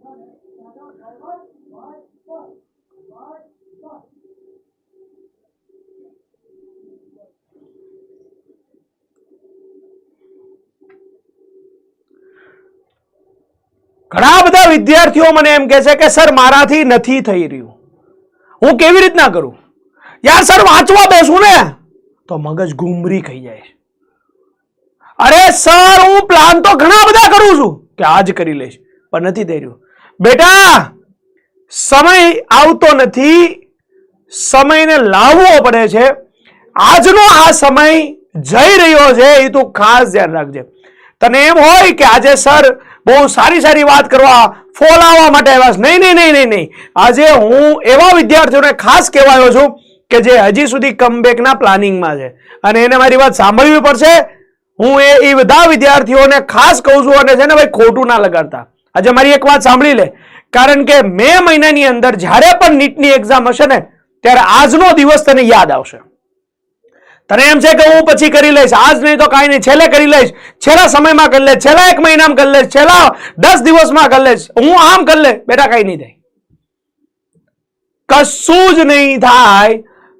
ઘણા બધા વિદ્યાર્થીઓ મને એમ કહે છે કે, સર, મારાથી નથી થઈ રહ્યું. હું કેવી રીતના કરું? યાર, સર, વાંચવા બેસું ને. તો મગજ ગુમરી ખાઈ જાય. અરે, સર, હું પ્લાન તો ઘણા બધા કરું છું. કે આજ કરી લઈશ. પણ નથી થઈ રહ્યું. બેટા, સમય આવતો નથી. સમયને લાવવો પડે છે. આજનો આ સમય જઈ રહ્યો છે એ તું ખાસ ધ્યાન રાખજે. તને એમ હોય કે આજે સર બહુ સારી સારી વાત કરવા ફોલાવવા માટે આવ્યા છે. નહીં નહીં નહીં નહીં નહીં. આજે હું એવા વિદ્યાર્થીઓને ખાસ કહેવાયો છું કે જે હજી સુધી કમબેકના પ્લાનિંગમાં છે. અને એને મારી વાત સાંભળવી પડશે. હું એ બધા વિદ્યાર્થીઓને ખાસ કહું છું અને છે ને ભાઈ ખોટું ના લગાડતા. આજે મારી એક વાત સાંભળી લે. કારણ કે મે મહિનાની અંદર જ્યારે પણ નીટની એક્ઝામ હશે ને, ત્યારે આજનો દિવસ તને યાદ આવશે. તને એમ છે કે હું પછી કરી લઈશ, આજ નહીં તો કાંઈ નહીં, છેલ્લે કરી લઈશ, છેલ્લા સમયમાં કરી લઈશ, છેલ્લા એક મહિનામાં કરી લઈશ, છેલ્લા દસ દિવસમાં કરી લઈશ, હું આમ કરી લે બેટા કાંઈ નહીં થાય. કશું જ નહીં થાય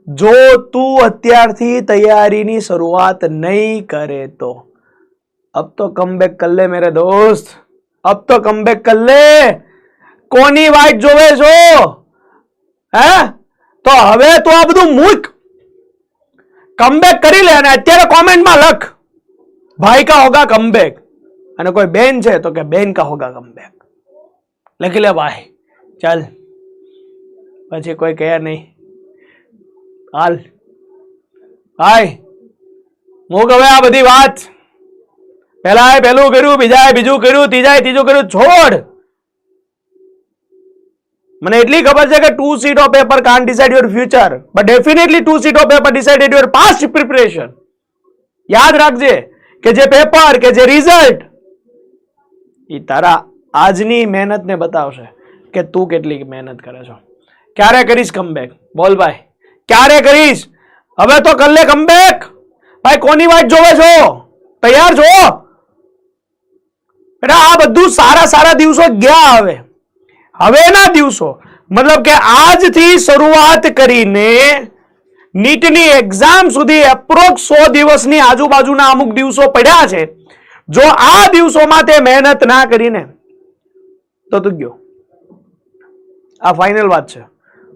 જો તું અત્યારથી તૈયારીની શરૂઆત નહીં કરે તો. અબ તો કમ બેક કર લે, મેરે દોસ્ત. અબ તો કમબેક કર લે કોની વાઈટ જોવે છો હે તો હવે તું આ બધું મૂક કમબેક કરી લે અને અત્યારે કોમેન્ટમાં લખ ભાઈ કા હોગા કમબેક અને કોઈ બેન છે તો કે બેન કા હોગા કમબેક લખી લે ભાઈ ચાલ પછી કોઈ કહે નહીં હાલ ભાઈ મૂક હવે આ બધી વાત પહેલા પહેલું કર્યું, બીજાએ બીજું કર્યું, ત્રીજાએ ત્રીજું કર્યું. છોડ! મને એટલી ખબર છે કે two sheet of paper can decide your future but definitely two sheet of paper decided your past preparation યાદ રાખજે કે જે પેપર કે જે રિઝલ્ટ એ તારા આજની મહેનતને બતાવશે કે તું કેટલી મહેનત કરે છો. ક્યારે કરીશ કમબેક બોલ ભાઈ. ક્યારે કરીશ? હવે તો કલ્લે કમબેક ભાઈ, કોની વાત જોવે છો? તૈયાર છો? બેટા આ બધું સારા સારા દિવસો ગયા હવે. હવેના દિવસો, મતલબ કે આજથી શરૂઆત કરીને નીટની એક્ઝામ સુધી એપ્રોક્સ સો દિવસની આજુબાજુના અમુક દિવસો પડ્યા છે. જો આ દિવસોમાં તે મહેનત ના કરીને, તો તું ગયો. આ ફાઇનલ વાત છે.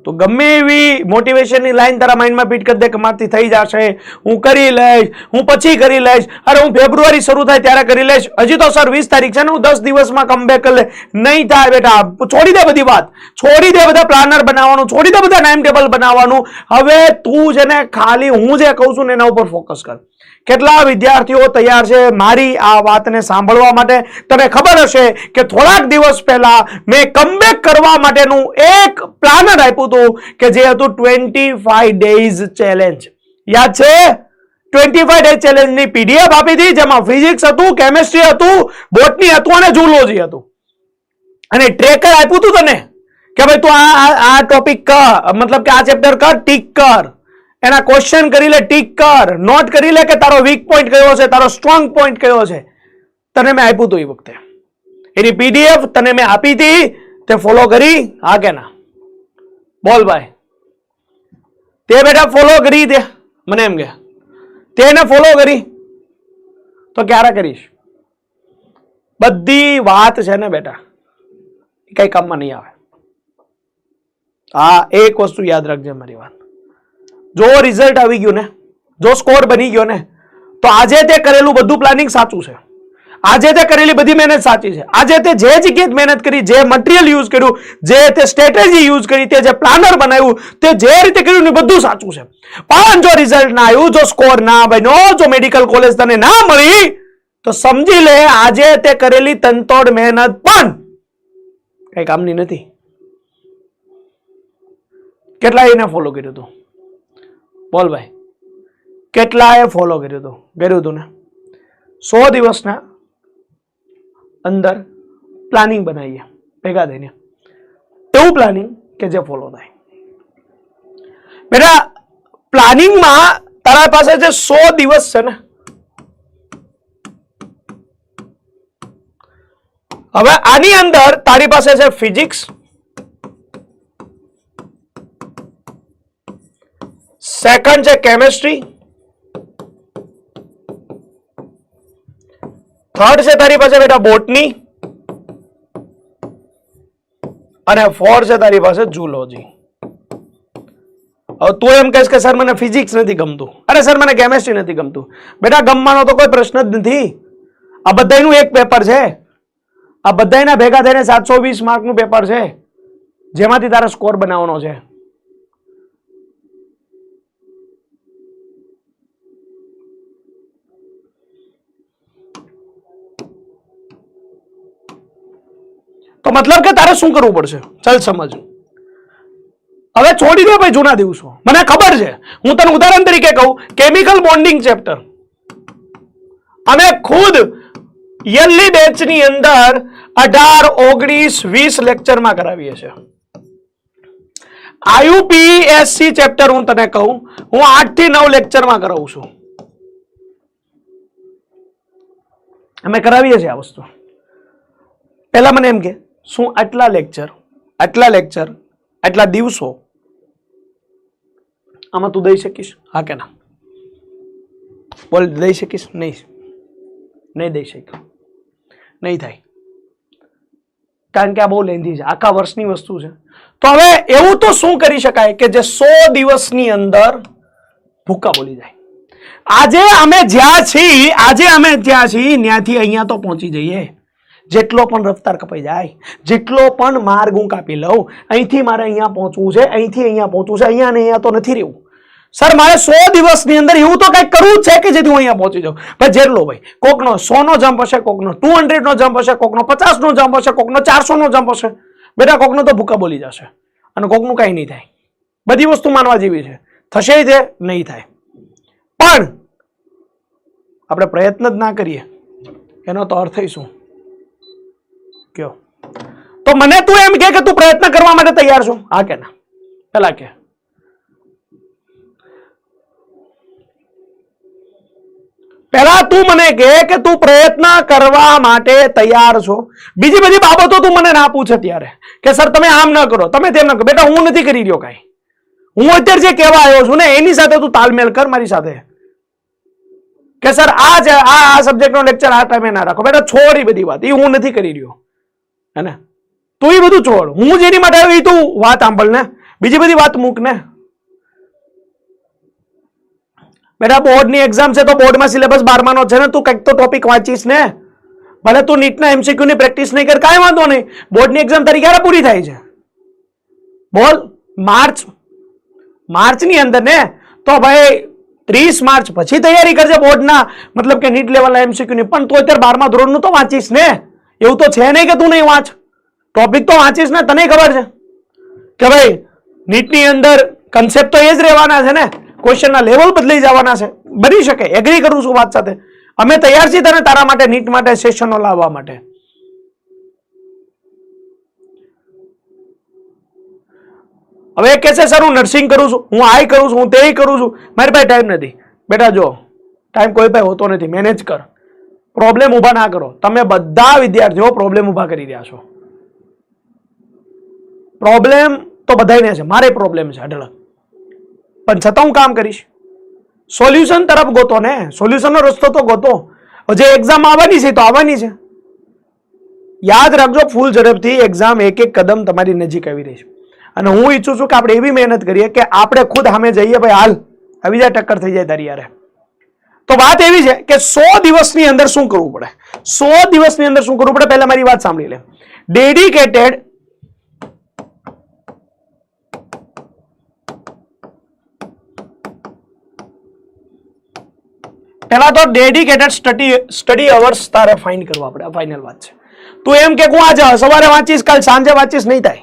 તો ગમે એવી મોટિવેશનની લાઈન તારા માઇન્ડમાં ફીટ કરી દે કે મારથી થઈ જશે, હું કરી લઈશ, હું પછી કરી લઈશ, અરે હું ફેબ્રુઆરી શરૂ થાય ત્યારે કરી લઈશ. હજી તો સર વીસ તારીખ છે ને, હું દસ દિવસમાં કમબેક લે. નહીં થાય બેટા, છોડી દે બધી વાત. છોડી દે બધા પ્લાનર બનાવવાનું, છોડી દે બધા ટાઈમ ટેબલ બનાવવાનું. હવે તું છે ખાલી હું જે કહું છું ને એના ઉપર ફોકસ કર. કેટલા વિદ્યાર્થીઓ તૈયાર છે? મારી આ વાતને સાંભળવા માટે તને ખબર હશે કે થોડાક દિવસ પહેલા મેં કમબેક કરવા માટેનું એક પ્લાનર આપ્યું હતું કે જે હતું ટ્વેન્ટી ફાઈવ ડેઝ ચેલેન્જ યાદ છે? ટ્વેન્ટી ફાઈવ ડેઝ ચેલેન્જની પીડીએફ આપી હતી, જેમાં ફિઝિક્સ હતું કેમેસ્ટ્રી હતું બોટની હતું અને ઝૂલોજી હતું. અને ટ્રેકર આપ્યું હતું તને કે ભાઈ તું આ- આ ટોપિક કર, મતલબ કે આ ચેપ્ટર કર, ટીક કર. એના ક્વેશ્ચન કરી લે ટીક કર નોટ કરી લે કે તારો વીક પોઈન્ટ કયો છે? તારો સ્ટ્રોંગ પોઈન્ટ કયો છે? તને મેં આપ્યું હતું એ વખતે. એની પીડીએફ તને મેં આપી હતી તે ફોલો કરી. હા કે ના? બોલ ભાઈ. તે બેટા ફોલો કરી તે મને એમ કે. તેને ફોલો કરી. તો ક્યારે કરીશ? બધી વાત છે ને બેટા. કઈ કામમાં નહીં આવે. હા, એક વસ્તુ યાદ રાખજે મારી વાત. જો રિઝલ્ટ આવી ગયું ને, જો સ્કોર બની ગયો ને, તો આજે તે કરેલું બધું પ્લાનિંગ સાચું છે. આજે તે કરેલી બધી મહેનત સાચી છે. આજે તે જે જગ્યાએ મહેનત કરી, જે મટીરિયલ યુઝ કર્યું, જે તે સ્ટ્રેટેજી યુઝ કરી, તે જે પ્લાનર બનાવ્યું, તે જે રીતે કર્યું ને બધું સાચું છે. પણ જો રિઝલ્ટ ના આવ્યું, જો સ્કોર ના બન્યો, જો મેડિકલ કોલેજ તને ના મળી, તો સમજી લે, આજે તે કરેલી તનતોડ મહેનત પણ કઈ કામની નથી. કેટલા એને ફોલો કર્યું હતું બોલ ભાઈ કેટલાએ ફોલો કર્યું હતું? કર્યું હતું ને? સો દિવસના અંદર પ્લાનિંગ બનાવીએ, ભેગા થઈને. એવું પ્લાનિંગ કે જે ફોલો થાય. બેટા પ્લાનિંગમાં તારા પાસે જે સો દિવસ છે ને, હવે આની અંદર તારી પાસે છે ફિઝિક્સ સેકન્ડ છે કેમેસ્ટ્રી થર્ડ છે તારી પાસે બેટા બોટની. અને ફોર છે તારી પાસે જુલોજી તું એમ કહેશ કે સર મને ફિઝિક્સ નથી ગમતું. અરે સર મને કેમેસ્ટ્રી નથી ગમતું. બેટા, ગમવાનો તો કોઈ પ્રશ્ન જ નથી. આ બધાયનું એક પેપર છે. આ બધાયના ભેગા થઈને સાતસો વીસ માર્કનું પેપર છે. જેમાંથી તારે સ્કોર બનાવવાનો છે. તો મતલબ કે તારે શું કરવું પડશે? ચાલ સમજ હવે છોડી દે ભાઈ જૂના દિવસો. મને ખબર છે. હું તને ઉદાહરણ તરીકે કહું કેમિકલ બોન્ડિંગ ચેપ્ટર અમે ખુદ યરલી બેચની અંદર અઢાર, ઓગણીસ, વીસ લેક્ચરમાં કરાવીએ છીએ. આયુપીએસસી ચેપ્ટર હું તને કહું, હું આઠથી નવ લેક્ચરમાં કરાવું છું. અમે કરાવીએ છીએ આ વસ્તુ. પહેલા મને એમ કે શું આટલા લેક્ચર આટલા લેક્ચર આટલા દિવસો? આમાં તું દઈ શકીશ? હા કે ના? બોલ, દઈ શકીશ? નહીં. નહીં દઈ શક નહીં થાય. કારણ કે આ બહુ લેન્ધી છે. આખા વર્ષની વસ્તુ છે. તો હવે એવું તો શું કરી શકાય કે જે સો દિવસની અંદર ભૂકા બોલી જાય? આજે અમે જ્યાં છીએ, આજે અમે જ્યાં છીએ, ત્યાંથી અહીંયા તો પહોંચી જઈએ. જેટલો પણ રફતાર કપાઈ જાય, જેટલો પણ માર્ગ હું કાપી લઉં, અહીંથી મારે અહીંયા પહોંચવું છે, અહીંથી અહીંયા પહોંચવું છે, અહીંયા ને અહીંયા તો નથી રહેવું. સર, મારે સો દિવસની અંદર એવું તો કંઈક કરવું છે કે જેથી હું અહીંયા પહોંચી જાઉં? ભાઈ જેટલો ભાઈ, કોકનો સો નો જમ્પ હશે, કોકનો ટુ હંડ્રેડ નો જમ્પ હશે, કોકનો પચાસ નો જમ્પ હશે, કોકનો ચારસો નો જમ્પ હશે. બેટા, કોકનો તો ભૂકા બોલી જશે. અને કોકનું કાંઈ નહીં થાય. બધી વસ્તુ માનવા જેવી છે. થશે તે નહીં થાય. પણ આપણે પ્રયત્ન જ ના કરીએ. એનો તો અર્થ શું? કયો? તો મને તું એમ કે તું પ્રયત્ન કરવા માટે તૈયાર છું? હા કે ના? પેલા કે. પહેલા તું મને કે કે તું પ્રયત્ન કરવા માટે તૈયાર છો. બીજી બધી બાબતો તું મને ના પૂછે ત્યારે. કે સર, તમે આમ ન કરો, તમે તેમ ન કરો. બેટા, હું નથી કરી રહ્યો કાંઈ. હું અત્યારે જે કહેવા આવ્યો છું ને, એની સાથે તું તાલમેલ કર મારી સાથે. કે સર, આ આ સબ્જેક્ટનો લેક્ચર આ ટાઈમે ના રાખો. બેટા, છોડી બધી વાત. એ હું નથી કરી રહ્યો. હે ને? તું એ બધું છોડ હું જેની માટે આવ્યો એ તું વાત સાંભળ ને. બીજી બધી વાત મૂક ને. બેટા, બોર્ડની એક્ઝામ છે તો બોર્ડમાં સિલેબસ બારમાનો છે ને, તું કંઈક તો ટોપિક વાંચીશ ને. ભલે તું નીટના એમસીક્યુ ની પ્રેક્ટિસ નહીં કર, કાંઈ વાંધો નહીં. બોર્ડની એક્ઝામ તારી ક્યારે પૂરી થાય છે? બોલ, માર્ચ, માર્ચની અંદર ને? તો ભાઈ, ત્રીસ માર્ચ પછી તૈયારી કરજે બોર્ડના. મતલબ કે નીટ લેવલના એમસીક્યુ ની. પણ તો અત્યારે બારમા ધોરણનું તો વાંચીશ ને. એવું તો છે નહીં કે તું નહીં વાંચ. ટોપિક તો વાંચીશ ને, તને ખબર છે? કે ભાઈ, નીટની અંદર કન્સેપ્ટ તો એ જ રહેવાના છે ને? ક્વેશ્ચનના લેવલ બદલાઈ જવાના છે. બની શકે એગ્રી કરું છું વાત સાથે. અમે તૈયાર છીએ તને તારા માટે, નીટ માટે સેશનો લાવવા માટે. હવે કે છે, સર, હું નર્સિંગ કરું છું, હું આઈ કરું છું, હું તે કરું છું. મારી પાસે ટાઈમ નથી. બેટા, જો ટાઈમ કોઈ પાસે હોતો નથી. મેનેજ કર. પ્રોબ્લેમ ઊભા ના કરો. તમે બધા વિદ્યાર્થીઓ પ્રોબ્લેમ ઊભા કરી રહ્યા છો. પ્રોબ્લેમ તો બધાને છે. મારે પ્રોબ્લેમ છે, અઢળક. પણ છતાં હું કામ કરીશ. સોલ્યુશન તરફ ગોતો ને. સોલ્યુશનનો રસ્તો તો ગોતો. જે એક્ઝામ આવવાની છે તો આવવાની છે. યાદ રાખજો, ફૂલ ઝડપથી એક્ઝામ એક એક કદમ તમારી નજીક આવી રહી છે. અને હું ઈચ્છું છું કે આપણે એવી મહેનત કરીએ કે આપણે ખુદ સામે જઈએ, ભાઈ, હાલ, આવી જાય, ટક્કર થઈ જાય તારી યારે. તો વાત એવી છે કે સો દિવસની અંદર શું કરવું પડે? સો દિવસની અંદર શું કરવું પડે? પહેલા મારી વાત સાંભળી લે. ડેડિકેટેડ પહેલા તો ડેડિકેટેડ સ્ટડી સ્ટડી અવર્સ તારે ફાઇન્ડ કરવા પડે. ફાઇનલ વાત છે. તું એમ કે હું આજે સવારે વાંચીશ, કાલ સાંજે વાંચીશ? નહીં થાય.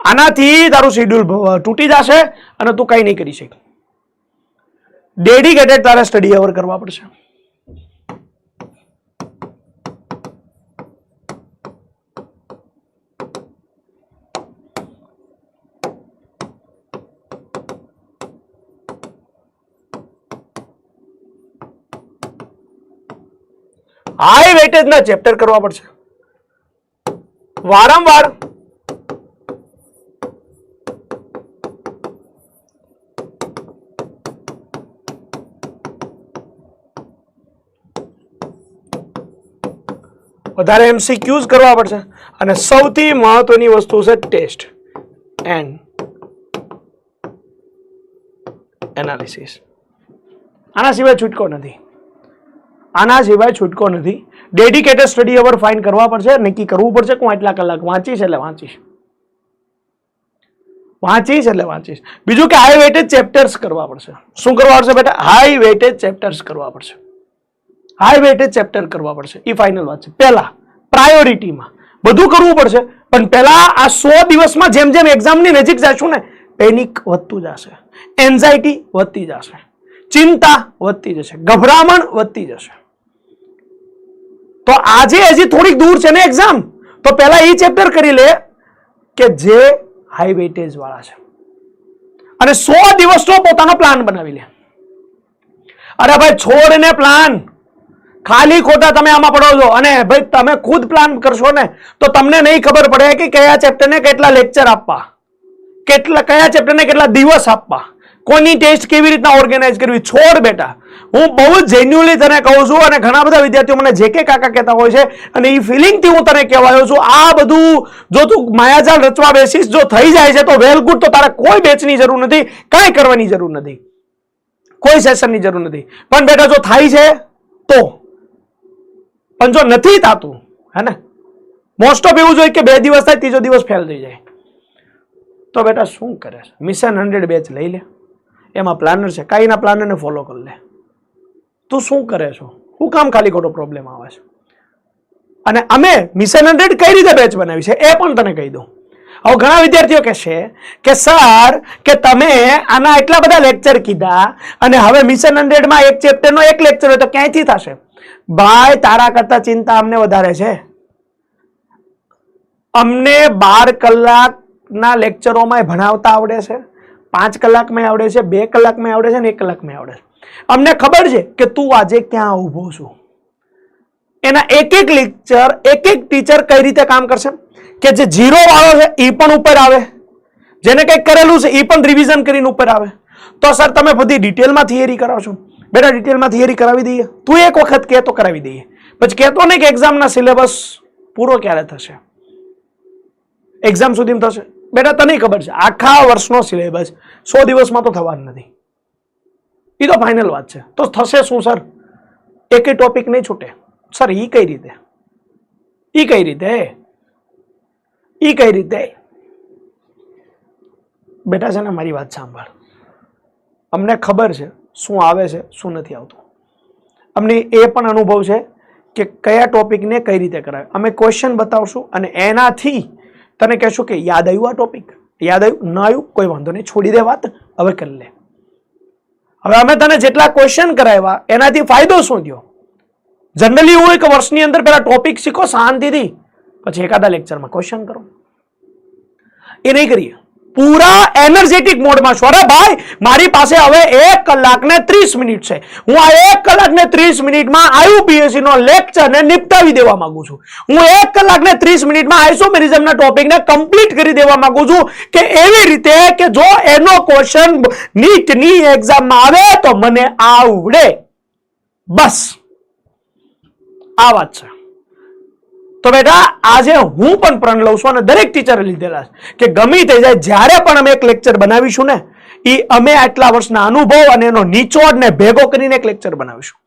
આનાથી તારું શેડ્યુલ તૂટી જશે અને તું કંઈ નહીં કરી શકે ડેડિકેટેડ તારે સ્ટડી અવર કરવા પડશે. હાઈ વેટેજના ચેપ્ટર કરવા પડશે. વારંવાર વધારે એમસીક્યુઝ કરવા પડશે. અને સૌથી મહત્વની વસ્તુ છે ટેસ્ટ એન્ડ એનાલિસિસ. આના સિવાય છૂટકો નથી. આના સિવાય છૂટકો નથી. ડેડિકેટેડ સ્ટડી અવર ફાઇન કરવા પડશે, નક્કી કરવું પડશે કે હું આટલા કલાક વાંચીશ એટલે વાંચીશ. વાંચીશ એટલે વાંચીશ. બીજું કે હાઈ વેટેજ ચેપ્ટર્સ કરવા પડશે. શું કરવા પડશે બેટા? હાઈ વેટેજ ચેપ્ટર્સ કરવા પડશે. હાઈ વેટેજ ચેપ્ટર કરવા પડશે. એ ફાઇનલ વાત છે. પહેલા પ્રાયોરિટીમાં બધું કરવું પડશે, પણ પહેલા આ સો દિવસમાં જેમ જેમ એક્ઝામની નજીક જશું ને પેનિક વધતું જશે. એન્ઝાયટી વધતી જશે. ચિંતા વધતી જશે. ગભરામણ વધતી જશે. તો આજે હજી થોડીક દૂર છે ને એક્ઝામ તો પહેલા એ ચેપ્ટર કરી લે કે જે હાઈ વેટેજ વાળા છે. અને સો દિવસનો પોતાનો પ્લાન બનાવી લે. અરે ભાઈ છોડ ને પ્લાન ખાલી ખોટા તમે આમાં પડો છો. અને ભાઈ, તમે ખુદ પ્લાન કરશો ને, તો તમને નહીં ખબર પડે કે કયા ચેપ્ટરને કેટલા લેક્ચર આપવા. કેટલા, કયા ચેપ્ટરને કેટલા દિવસ આપવા. કોની ટેસ્ટ કેવી રીતના ઓર્ગેનાઇઝ કરવી. છોડ બેટા. હું બહુ જેન્યુઅલી તને કહું છું અને ઘણા બધા વિદ્યાર્થીઓ મને જે કે કાકા કહેતા હોય છે અને એ ફિલિંગથી હું તને કહેવાયો છું, આ બધું જો તું માયાજાળ રચવા બેસીસ જો થઈ જાય છે, તો વેલ ગુડ તો તારે કોઈ બેચની જરૂર નથી, કાંઈ કરવાની જરૂર નથી. કોઈ સેશનની જરૂર નથી. પણ બેટા, જો થાય છે, તો. પણ જો નથી થતું, હે ને? મોસ્ટ ઓફ એવું જોઈએ કે બે દિવસ થાય, ત્રીજો દિવસ ફેલ થઈ જાય. તો બેટા શું કરે છે? મિશન હંડ્રેડ બેચ લઈ લે. એમાં પ્લાનર છે. કાંઈના પ્લાનરને ફોલો કરી લે. તું શું કરે છો? હું કામ ખાલી ખોટો પ્રોબ્લેમ આવે છે. અને અમે મિશન હંડ્રેડ કઈ રીતે બેચ બનાવી છે? એ પણ તને કહી દઉં. હવે ઘણા વિદ્યાર્થીઓ કહેશે કે સર કે તમે આના એટલા બધા લેક્ચર કીધા અને હવે મિશન હંડ્રેડમાં એક ચેપ્ટરનો એક લેક્ચર હોય તો ક્યાંયથી થશે? ભાઈ, તારા કરતા ચિંતા અમને વધારે છે. અમને બાર કલાકના લેક્ચરોમાં ભણાવતા આવડે છે, પાંચ કલાકમાં આવડે છે, બે કલાકમાં આવડે છે ને એક કલાકમાં આવડે છે. અમને ખબર છે કે તું આજે ક્યાં ઊભો છું. એના એક એક લેક્ચર એક એક ટીચર કઈ રીતે કામ કરશે? કે જે ઝીરો વાળો છે એ પણ ઉપર આવે. જેને કંઈક કરેલું છે એ પણ રિવિઝન કરીને ઉપર આવે. તો સર, તમે બધી ડિટેલમાં થિયરી કરો છો. બેટા ડિટેલમાં થિયરી કરાવી દઈએ. તું એક વખત કહે તો કરાવી દઈએ. પછી કહેતો નહીં કે એક્ઝામના સિલેબસ પૂરો ક્યારે થશે? એક્ઝામ સુધીમાં થશે? બેટા, તને ખબર છે, આખા વર્ષનો સિલેબસ સો દિવસમાં તો થવાનું નથી. એ તો ફાઇનલ વાત છે. તો થશે શું સર એકે ટોપિક નહીં છૂટે. સર એ કઈ રીતે? એ કઈ રીતે? એ કઈ રીતે? બેટા, છે ને, મારી વાત સાંભળ. અમને ખબર છે શું આવે છે, શું નથી આવતું. અમને એ પણ અનુભવ છે કે કયા ટોપિકને કઈ રીતે કરાવે અમે ક્વેશ્ચન બતાવશું અને એનાથી તને કહેશું કે યાદ આવ્યું આ ટોપિક યાદ આવ્યું? ન આવ્યું? કોઈ વાંધો નહીં, છોડી દે વાત, હવે કરી લે. હવે અમે તને જેટલા ક્વેશ્ચન કરાવ્યા, એનાથી ફાયદો શું થયો? જનરલી એવું એક વર્ષની અંદર પેલા ટોપિક શીખો શાંતિથી, પછી એકાદા લેક્ચરમાં ક્વેશ્ચન કરો. એ નહીં કરીએ. પૂરા એનર્જેટિક મોડમાં છું. અરે ભાઈ, મારી પાસે હવે એક કલાક ને ત્રીસ મિનિટ છે. હું આ એક કલાક ને ત્રીસ મિનિટમાં આયુપીએસસી નો લેક્ચર ને નિપટાવી દેવા માંગુ છું. હું એક કલાક ને ત્રીસ મિનિટમાં આઇસોમેરિઝમના ટોપિકને કમ્પ્લીટ કરી દેવા માંગુ છું કે એવી રીતે કે જો એનો ક્વેશ્ચન નીટની એક્ઝામમાં આવે તો મને આવડે. બસ. આ વાત છે. તો બેટા, આજે હું પણ પ્રણ લઉં છું અને દરેક ટીચરે લીધેલા છે કે ગમી થઈ જાય, જ્યારે પણ અમે એક લેક્ચર બનાવીશું ને એ અમે આટલા વર્ષના અનુભવ અને એનો નિચોડને ભેગો કરીને એક લેક્ચર બનાવીશું.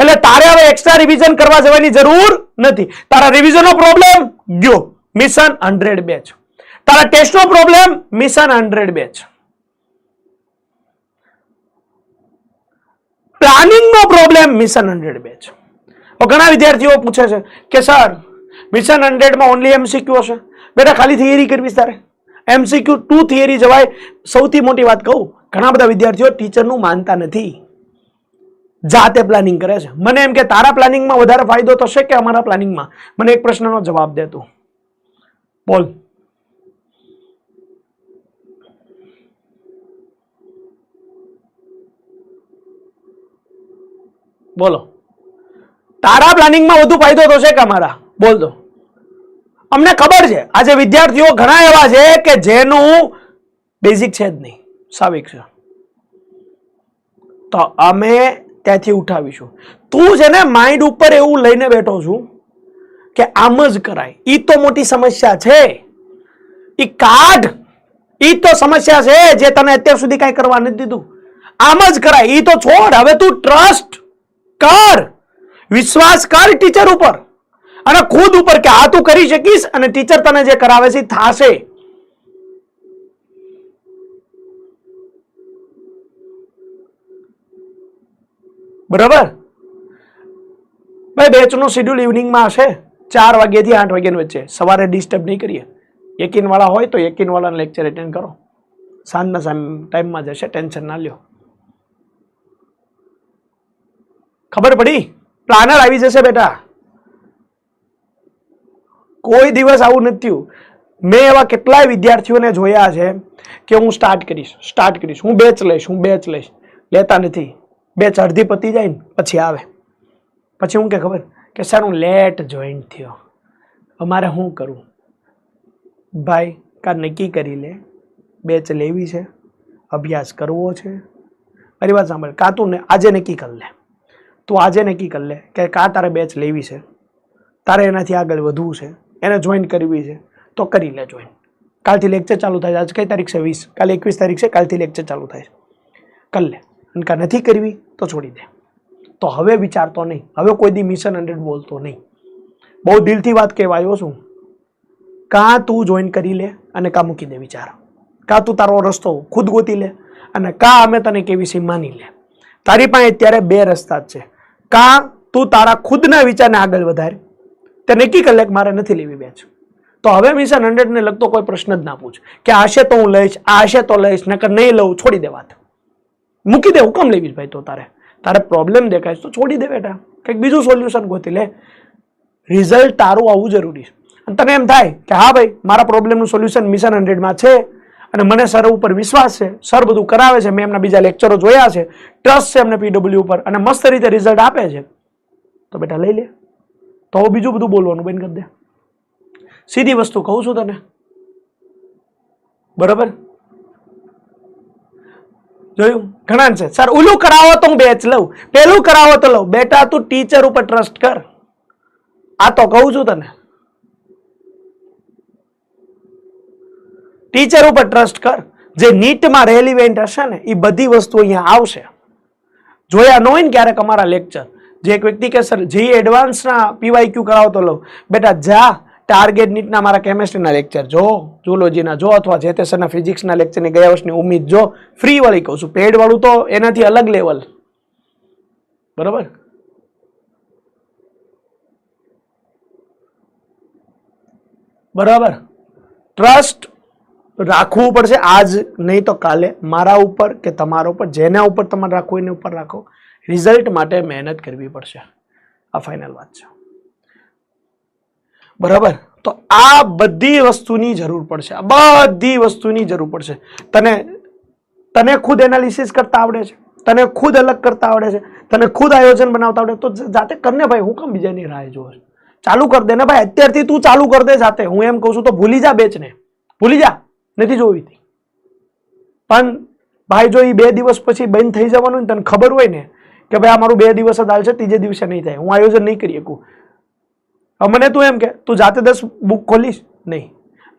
એટલે તારે હવે એક્સ્ટ્રા રિવિઝન કરવા જવાની જરૂર નથી. તારા રિવિઝનનો પ્રોબ્લેમ ગયો. મિશન હંડ્રેડ બેચ તારા ટેસ્ટનો પ્રોબ્લેમ મિશન હંડ્રેડ બેચ પ્લાનિંગનો પ્રોબ્લેમ મિશન હંડ્રેડ બેચ ઘણા વિદ્યાર્થીઓ પૂછે છે કે સર મિશન હંડ્રેડમાં ઓનલી એમસીક્યુ હશે. બેટા, ખાલી થિયરી કરવી તારે. એમસીક્યુ ટુ થિયરી જવાય. સૌથી મોટી વાત કહું, ઘણા બધા વિદ્યાર્થીઓ ટીચરનું માનતા નથી. જાતે પ્લાનિંગ કરે છે. મને એમ કે તારા પ્લાનિંગમાં વધારે ફાયદો થશે કે અમારા પ્લાનિંગમાં મને એક પ્રશ્નનો જવાબ દે તું. બોલ. બોલો. તારા પ્લાનિંગમાં વધુ ફાયદો થશે કે અમારા? બોલ દો. અમને ખબર છે, આજે વિદ્યાર્થીઓ ઘણા એવા છે કે જેનું બેઝિક છે જ નહીં. સાવિક છે. તો અમે ત્યાંથી ઉઠાવીશું. તું છે ને માઇન્ડ ઉપર એવું લઈને બેઠો છું કે આમ જ કરાય. એ તો મોટી સમસ્યા છે. એ કાઢ. એ તો સમસ્યા છે જે તને અત્યાર સુધી કઈ કરવા નથી દીધું. આમ જ કરાય. એ તો છોડ. હવે તું ટ્રસ્ટ કર. વિશ્વાસ કર ટીચર ઉપર. અને ખુદ ઉપર કે આ તું કરી શકીશ અને ટીચર તને જે કરાવે છે થાશે. બરાબર? ભાઈ બેચનું શેડ્યુલ ઇવનિંગમાં હશે. ચાર વાગ્યાથી આઠ વાગ્યાની વચ્ચે. સવારે ડિસ્ટર્બ નહીં કરીએ. એකිન વાળા હોય તો એකිન વાળાના લેક્ચર એટેન્ડ કરો. સાંજના સાંજ ટાઈમમાં જશે ટેન્શન ના લ્યો. ખબર પડી? પ્લાનર આવી જશે બેટા. કોઈ દિવસ આવું નથી મેં એવા કેટલાય વિદ્યાર્થીઓને જોયા છે કે હું સ્ટાર્ટ કરીશ સ્ટાર્ટ કરીશ, હું બેચ લઈશ, હું બેચ લઈશ. લેતા નથી. બેચ અડધી પતી જાય ને, પછી આવે. પછી હું કે ખબર? કે સર હું લેટ જોઈન્ટ થયો. અમારે શું કરવું? ભાઈ કા નક્કી કરી લે. બેચ લેવી છે. અભ્યાસ કરવો છે. મારી વાત સાંભળ. કાં તું આજે નક્કી કરી લે. તું આજે નક્કી કરી લે કે કાં તારે બેચ લેવી છે? તારે એનાથી આગળ વધવું છે? એને જોઈન કરવી છે. તો કરી લે જોઈન કાલથી લેક્ચર ચાલુ થાય છે. આજ કઈ તારીખ છે? વીસ. કાલે એકવીસ તારીખ છે. કાલથી લેક્ચર ચાલુ થાય છે. કરી લે. અને નથી કરવી તો છોડી દે. તો હવે વિચારતો નહીં. હવે કોઈ દી મિશન હંડ્રેડ બોલતો નહીં. બહુ દિલથી વાત કહેવાયો છું કાં તું જોઈન કરી લે અને કાં મૂકી દે વિચાર. કાં તું તારો રસ્તો ખુદ ગોતી લે અને કાં અમે તને કેવી સી માની લે. તારી પાસે અત્યારે બે રસ્તા જ છે. કાં તું તારા ખુદના વિચારને આગળ વધારે તે નક્કી કરી કે મારે નથી લેવી બેચ. તો હવે મિશન હંડ્રેડને લગતો કોઈ પ્રશ્ન જ ના પૂછ. કે આ હશે તો હું લઈશ આ હશે તો લઈશ, નકર નહીં લઉં, છોડી દે વાત. મૂકી દે, હુકમ લેવી ભાઈ તો તારે. તારે પ્રોબ્લેમ દેખાય તો છોડી દે બેટા. કંઈક બીજું સોલ્યુશન ગોતી લે. રિઝલ્ટ તારું આવવું જરૂરી છે. અને તને એમ થાય કે હા ભાઈ, મારા પ્રોબ્લેમનું સોલ્યુશન મિશન હંડ્રેડમાં છે. અને મને સર ઉપર વિશ્વાસ છે. સર બધું કરાવે છે. મેં એમના બીજા લેક્ચરો જોયા છે. ટ્રસ્ટ છે એમને પીડબ્લ્યુ ઉપર. અને મસ્ત રીતે રિઝલ્ટ આપે છે. તો બેટા લઈ લે. તો હવે બીજું બધું બોલવાનું બંધ કરી દે. સીધી વસ્તુ કહું છું તને. બરાબર? જોયું? ઘણા છે. સર ઓલું કરાવો તો હું બેચ લઉં. પેલું કરાવો તો લઉં. બેટા, તું ટીચર ઉપર ટ્રસ્ટ કર. આ તો કહું છું તને. ટીચર ઉપર ટ્રસ્ટ કર. જે નીટમાં રેલિવેન્ટ હશે ને એ બધી વસ્તુ અહીંયા આવશે. જોયા ન હોય ને ક્યારેક અમારા લેક્ચર જે એક વ્યક્તિ કે, સર, જે એડવાન્સના પીવાય ક્યુ કરાવો તો લઉં. બેટા, જા ટાર્ગેટ નીટના મારા કેમેસ્ટ્રીના લેક્ચર જો જુલોજીના જો, અથવા જે તે સરના ફિઝિક્સના લેક્ચરની ગયા વર્ષની ઉમ્મીદ જો ફ્રી વાળી કહું છું. પેડ વાળું તો એનાથી અલગ લેવલ બરાબર? બરાબર? ટ્રસ્ટ રાખવું પડશે આજ, નહીં તો કાલે. મારા ઉપર કે તમારા ઉપર, જેના ઉપર તમારે રાખવું એના ઉપર રાખો. રિઝલ્ટ માટે મહેનત કરવી પડશે. આ ફાઇનલ વાત છે. બરાબર? તો આ બધી વસ્તુની જરૂર પડશે. આ બધી વસ્તુની જરૂર પડશે. તને તને ખુદ એનાલિસિસ કરતા આવડે છે. તને ખુદ અલગ કરતા આવડે છે. તને ખુદ આયોજન બનાવતા આવડે તો જાતે કરને ભાઈ, હું કેમ બીજાની રાહ જોઉં ચાલુ કર દે ને ભાઈ, અત્યારથી તું ચાલુ કર દે જાતે. હું એમ કહું છું, તો ભૂલી જા બેચને. ભૂલી જા. નથી જોવી હતી પણ ભાઈ, જો એ બે દિવસ પછી બંધ થઈ જવાનું તને ખબર હોય ને કે ભાઈ આ મારું બે દિવસ જ હાલશે ત્રીજે દિવસે નહીં થાય. હું આયોજન નહીં કરી શકું. મને તું એમ કે, તું જાતે દસ બુક ખોલીશ? નહીં.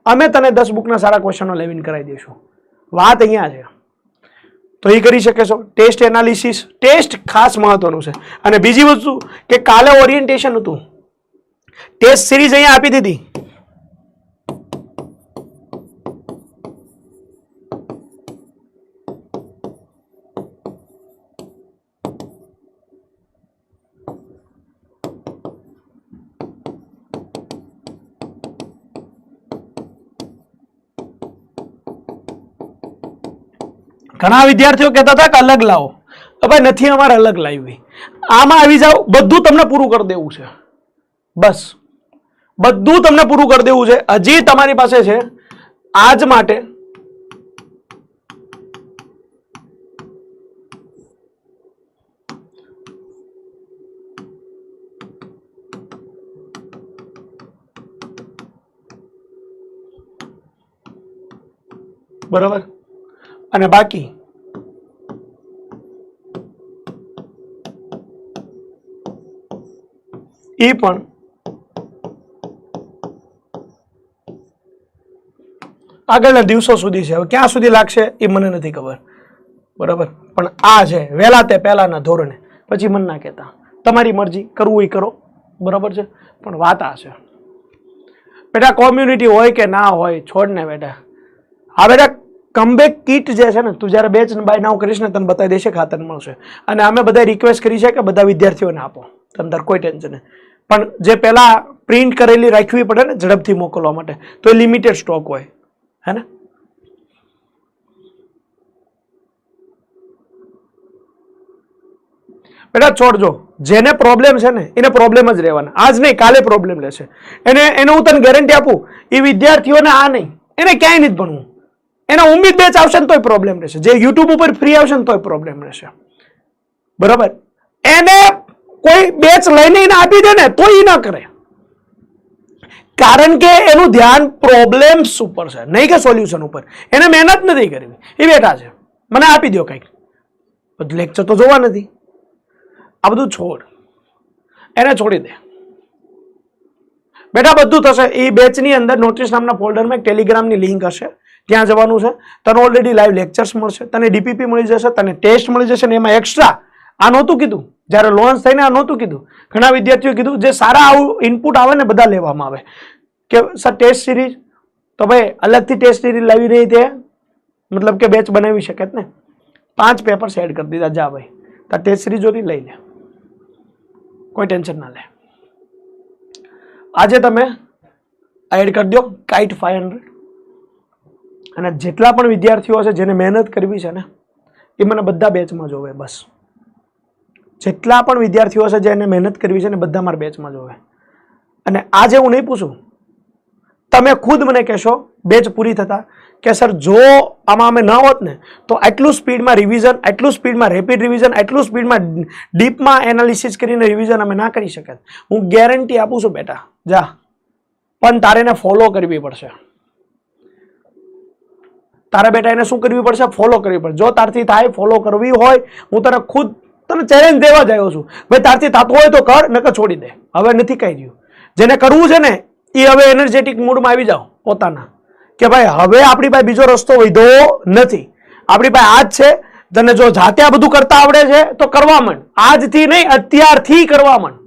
અમે તને દસ બુકના સારા ક્વેશ્ચનો લેવીને કરાવી દઈશું. વાત અહીંયા છે. તો એ કરી શકે છો. ટેસ્ટ એનાલિસિસ ટેસ્ટ ખાસ મહત્વનું છે. અને બીજી વસ્તુ કે કાલે ઓરિએન્ટેશન હતું. ટેસ્ટ સિરીઝ અહીંયા આપી દીધી. ઘણા વિદ્યાર્થીઓ કહેતા હતા કે અલગ લાવો. હવે નથી અમારે અલગ લાવી. આમાં આવી જાઓ, બધું તમને પૂરું કરી દેવું છે. બસ. બધું તમને પૂરું કરી દેવું છે. હજી તમારી પાસે છે આજ માટે બરાબર? અને બાકી? એ પણ. આગળના દિવસો સુધી છે. હવે ક્યાં સુધી લાગશે એ મને નથી ખબર. બરાબર? પણ આ છે, વહેલા તે પહેલાના ધોરણે. પછી મન ના કહેતા. તમારી મરજી, કરવું એ કરો. બરાબર છે? પણ વાત આ છે. બેટા કોમ્યુનિટી હોય કે ના હોય, છોડને બેટા. હા બેટા કમબેક કીટ જે છે ને, તું જ્યારે બેચ બાય નાવ કરીશ ને, તને બતાવી દેશે ખાતર મળશે. અને અમે બધા રિક્વેસ્ટ કરી છે કે બધા વિદ્યાર્થીઓને આપો. તંદર કોઈ ટેન્શન નહીં. પણ જે પહેલાં પ્રિન્ટ કરેલી રાખવી પડે ને, ઝડપથી મોકલવા માટે, તો એ લિમિટેડ સ્ટોક હોય. હે ને? બેટા છોડજો જેને પ્રોબ્લેમ છે ને, એને પ્રોબ્લેમ જ રહેવાના. આજ નહીં, કાલે પ્રોબ્લેમ રહેશે. એને એને હું તને ગેરંટી આપું, એ વિદ્યાર્થીઓને આ નહીં. એને ક્યાંય નથી ભણવું. એના ઉમ્મીદ બેચ આવશે ને તોય પ્રોબ્લેમ રહેશે. જે યુટ્યુબ ઉપર ફ્રી આવશે ને તોય પ્રોબ્લેમ રહેશે. બરાબર? એને કોઈ બેચ લઈને એને આપી દે ને તો એ ના કરે. કારણ કે એનું ધ્યાન પ્રોબ્લેમ્સ ઉપર છે. નહીં કે સોલ્યુશન ઉપર. એને મહેનત નથી કરી એ બેઠા છે. મને આપી દો કંઈક. લેક્ચર તો જોવા નથી. આ બધું છોડ. એને છોડી દે. બેટા, બધું થશે. એ બેચની અંદર નોટિસ નામના ફોલ્ડરમાં એક ટેલિગ્રામની લિંક હશે. ત્યાં જવાનું છે. તને ઓલરેડી લાઈવ લેક્ચર્સ મળશે, તને ડીપીપી મળી જશે, તને ટેસ્ટ મળી જશે ને એમાં એક્સ્ટ્રા આ નહોતું કીધું. જ્યારે લોન્ચ થઈને આ નહોતું કીધું. ઘણા વિદ્યાર્થીઓ કીધું જે સારા આવું ઇનપુટ આવે ને બધા લેવામાં આવે. કે સર ટેસ્ટ સિરીઝ તો ભાઈ, અલગથી ટેસ્ટ સિરીઝ લાવી રહી તે. મતલબ કે બેચ બનાવી શકે ને. પાંચ પેપર્સ એડ કરી દીધા. જા ભાઈ. તો ટેસ્ટ સિરીઝ જોતી લઈ લે. કોઈ ટેન્શન ના લે. આજે તમે એડ કરી દો કાઇટ ફાઈવ હંડ્રેડ અને જેટલા પણ વિદ્યાર્થીઓ છે જેને મહેનત કરવી છે ને, એ મને બધા બેચમાં જોવે, બસ. જેટલા પણ વિદ્યાર્થીઓ છે જેને મહેનત કરવી છે ને બધા મારા બેચમાં જોવે. અને આજે હું નહીં પૂછું. તમે ખુદ મને કહેશો બેચ પૂરી થતા, કે સર, જો આમાં અમે ન હોત ને, તો આટલું સ્પીડમાં રિવિઝન આટલું સ્પીડમાં રેપિડ રિવિઝન આટલું સ્પીડમાં ડીપમાં એનાલિસિસ કરીને રિવિઝન અમે ના કરી શકત હું ગેરંટી આપું છું બેટા, જા. પણ તારે એને ફોલો કરવી પડશે. તારે બેટા એને શું કરવી પડશે? ફોલો કરવી પડશે. જો તારથી થાય ફોલો કરવી હોય, હું તને ખુદ તને ચેલેન્જ દેવા જ આવ્યો છું. ભાઈ, તારથી થતું હોય તો કર, નકર છોડી દે. હવે નથી કહી રહ્યું. જેને કરવું છે ને એ હવે એનર્જેટિક મૂડમાં આવી જાઓ, પોતાના. કે ભાઈ, હવે આપણી પાસે બીજો રસ્તો વધ્યો નથી. આપણી પાસે આજ છે, તને જો જાતે આ બધું કરતા આવડે છે, તો કરવા માંડ આજથી નહીં, અત્યારથી કરવા માંડ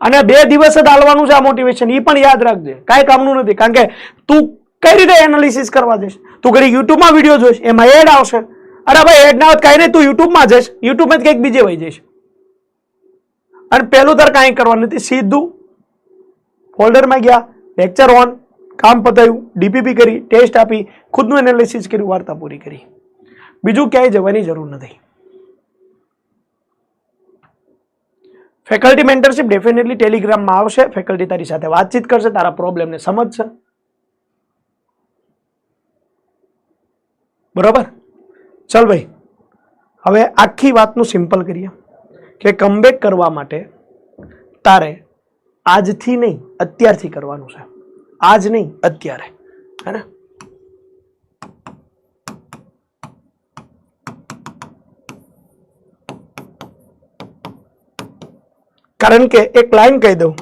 અને બે દિવસ જ હાલવાનું છે આ મોટિવેશન એ પણ યાદ રાખજે. કાંઈ કામનું નથી. કારણ કે તું કઈ રીતે એનાલિસિસ કરવા જઈશ? તું ઘડી યુટ્યુબમાં વીડિયો જોઈશ, એમાં એડ આવશે. અરે ભાઈ એડ ના હોત કાંઈ નહીં, તું યુટ્યુબમાં જઈશ. યુટ્યુબમાં કંઈક બીજે વહી જઈશ. અને પહેલું તાર કાંઈ કરવાનું નથી, સીધું ફોલ્ડરમાં ગયા લેક્ચર ઓન કામ પતાવ્યું ડીપીપી કરી ટેસ્ટ આપી, ખુદનું એનાલિસિસ કર્યું, વાર્તા પૂરી કરી. બીજું ક્યાંય જવાની જરૂર નથી. ફેકલ્ટી મેન્ટરશિપ ડેફિનેટલી ટેલિગ્રામમાં આવશે. ફેકલ્ટી તારી સાથે વાતચીત કરશે, તારા પ્રોબ્લેમને સમજશે. બરોબર? ચાલ ભાઈ, હવે આખી વાતનું સિમ્પલ કરીએ કે કમબેક કરવા માટે તારે આજથી નહીં, અત્યારથી કરવાનું છે. આજ નહીં, અત્યારે. હે ને? કારણ કે એક લાઈન કહી દઉં.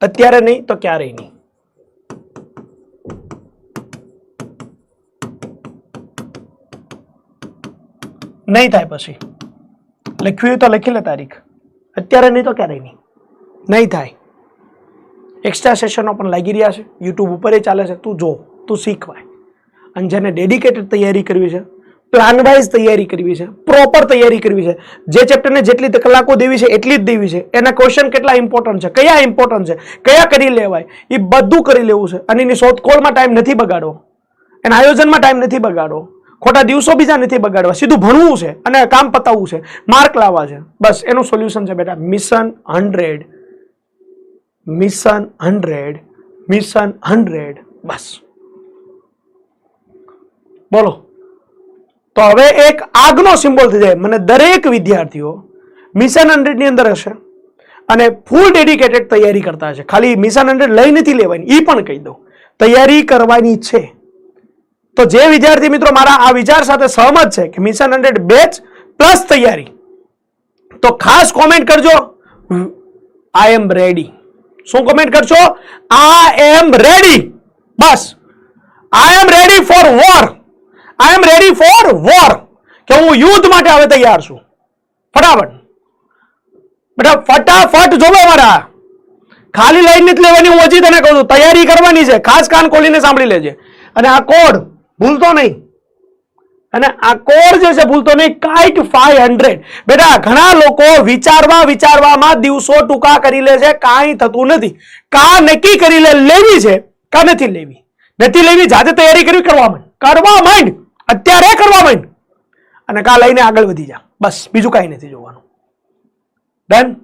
અત્યારે નહીં તો ક્યારેય નહીં. નહીં થાય પછી. લખ્યું હોય તો લખી લે તારીખ. અત્યારે નહીં તો ક્યારેય નહીં. નહીં થાય. એક્સ્ટ્રા સેશનો પણ લાગી રહ્યા છે. યુટ્યુબ ઉપર એ ચાલે છે. તું જો, તું શીખવાય. અને જેને ડેડિકેટેડ તૈયારી કરવી છે પ્લાન વાઇઝ તૈયારી કરવી છે પ્રોપર તૈયારી કરવી છે, જે ચેપ્ટરને જેટલી કલાકો દેવી છે, એટલી જ દેવી છે. એના ક્વેશ્ચન કેટલા ઇમ્પોર્ટન્ટ છે? કયા ઇમ્પોર્ટન્ટ છે? કયા કરી લેવાય? એ બધું કરી લેવું છે. અને એની શોધખોળમાં ટાઈમ નથી બગાડવો. એના આયોજનમાં ટાઈમ નથી બગાડવો. ખોટા દિવસો બીજા નથી બગાડવા. સીધું ભણવું છે અને કામ પતાવવું છે. માર્ક લાવવા છે. બસ, એનું સોલ્યુશન છે બેટા. Mission hundred mission hundred mission hundred બસ. બોલો. તો હવે એક આગનો સિમ્બોલ થઈ જાય. મને દરેક વિદ્યાર્થીઓ મિશન હંડ્રેડની અંદર હશે અને ફૂલ ડેડિકેટેડ તૈયારી કરતા હશે. ખાલી મિશન હંડ્રેડ લઈ નથી લેવાની. એ પણ કહી દઉં. તૈયારી કરવાની છે. તો જે વિદ્યાર્થી મિત્રો મારા આ વિચાર સાથે સહમત છે કે મિશન હંડ્રેડ બેચ પ્લસ તૈયારી, તો ખાસ કોમેન્ટ કરજો. આઈ એમ રેડી શું કોમેન્ટ કરશો? I am ready bus. I am ready for war I am ready for war કે હું યુદ્ધ માટે હવે તૈયાર છું. ફટાફટ. બેટા, ફટાફટ જોવો મારા. ખાલી લાઈન નથી લેવાની હું હજી તને કહું છું. તૈયારી કરવાની છે. ખાસ કાન ખોલીને સાંભળી લેજે. અને આ કોડ ભૂલતો નહીં. અને આ કોર જે છે ભૂલતો નહીં કાઇટ ફાઈવ હંડ્રેડ બેટા, ઘણા લોકો વિચારવા વિચારવામાં દિવસો ટૂંકા કરી લે છે, કાંઈ થતું નથી. કા નક્કી કરી લે, લેવી છે, કા નથી લેવી. નથી લેવી, જાતે તૈયારી કરવી, કરવા માંડ. કરવા માંડ. અત્યારે કરવા માંડ. અને કા લઈને આગળ વધી જા. બસ, બીજું કાંઈ નથી જોવાનું. Done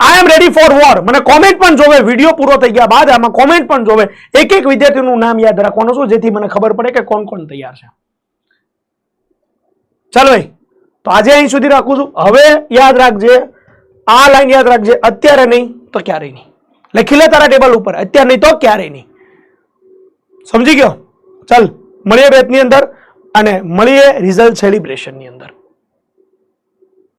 I am ready for war મને કોમેન્ટ પણ જોવે. વીડિયો પૂરો થઈ ગયા બાદ આમાં કોમેન્ટ પણ જોવે. એક એક વિદ્યાર્થીનું નામ યાદ રાખવાનું શું જેથી મને ખબર પડે કે કોણ કોણ તૈયાર છે. ચાલો ભાઈ, તો આજે અહીં સુધી રાખું છું. હવે યાદ રાખજે, આ લાઈન યાદ રાખજે. અત્યારે નહીં તો ક્યારેય નહીં. લખી લે તારા ટેબલ ઉપર. અત્યારે નહીં તો ક્યારેય નહીં. સમજી ગયો? ચાલ, મળીએ બેચની અંદર અને મળીએ રિઝલ્ટ સેલિબ્રેશનની અંદર.